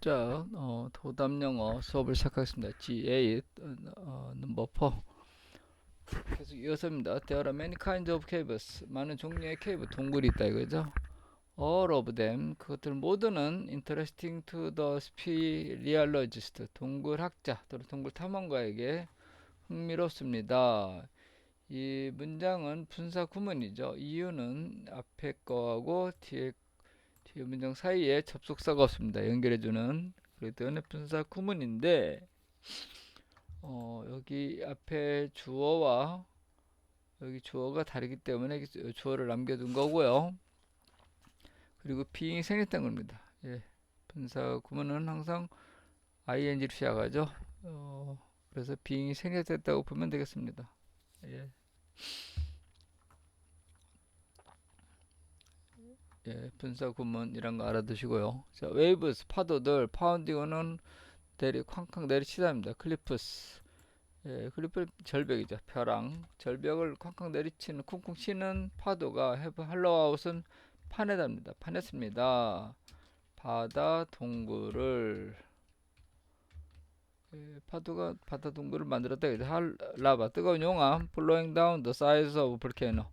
자, 어, 도담 영어 수업을 시작하겠습니다. G8 어, 넘버 4 계속 이어서입니다. There are many kinds of caves. 많은 종류의 케이브 동굴이 있다 이거죠. All of them 그것들 모두는 interesting to the speleologist 동굴 학자 또는 동굴 탐험가에게 흥미롭습니다. 이 문장은 분사 구문이죠. 이유는 앞에 거하고 뒤에 문장 사이에 접속사가 없습니다. 연결해주는 그렇기 때문에 분사 구문인데 어, 여기 앞에 주어와 여기 주어가 다르기 때문에 주어를 남겨둔 거고요. 그리고 being이 생겼던 겁니다. 예, 분사 구문은 항상 ing로 시작하죠. 어, 그래서 being이 생겼다고 보면 되겠습니다. 예. 예, 분사 구문이란 거 알아두시고요. 자, waves 파도들 파운딩은 내리 쾅쾅 내리치다입니다. 클리프스 예, 클리프 절벽이죠. 벼랑 절벽을 쾅쾅 내리치는 쿵쿵 치는 파도가 have 할로아웃은 파내답니다. 파냈습니다. 바다 동굴을 예, 파도가 바다 동굴을 만들었다. 할 라바 뜨거운 용암 blowing down the sides of volcano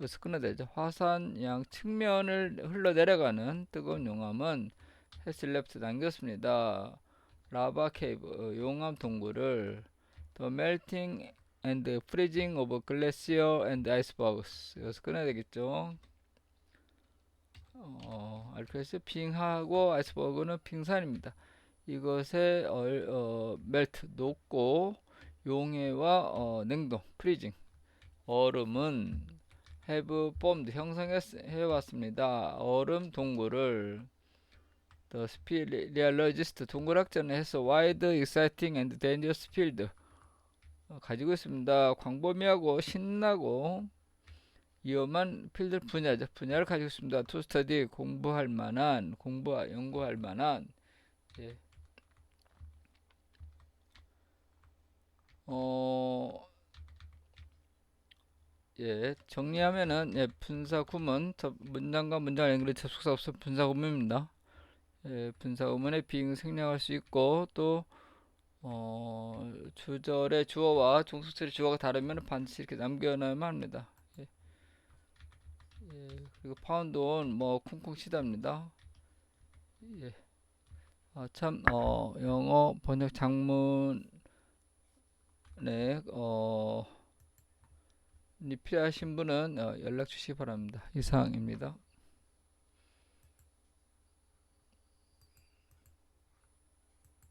여기서 끊어야 되죠. 화산 양 측면을 흘러내려가는 뜨거운 용암은 해슬 랩트 남겼습니다. 라바 케이브 어, 용암 동굴을 The melting and freezing of glacier and icebergs 여기서 끊어야 되겠죠. 어, 알프레스 빙하고 아이스버그는 빙산입니다. 이것의 얼, 어, 멜트 녹고 용해와 어, 냉동 프리징 얼음은 have formed 형성해 왔습니다. 얼음 동굴을 The speleologist 동굴학자는 해서 wide, exciting and dangerous field 어, 가지고 있습니다. 광범위하고 신나고 위험한 필드 분야죠. 분야를 가지고 있습니다. to study 공부할 만한 공부 연구할 만한 예. 어 예, 정리하면은 예, 분사 구문 저 문장과 문장을 연결해 접속사 없음 분사 구문입니다. 예, 분사 구문의 비응 생략할 수 있고 또 어, 주절의 주어와 종속절의 주어가 다르면 반드시 이렇게 남겨놔야만 합니다. 예. 예, 그리고 파운드온 뭐 쿵쿵 치답니다. 예. 아, 참, 어, 영어 번역 장문에, 어, 이 필요하신 분은 어, 연락 주시기 바랍니다. 이상입니다.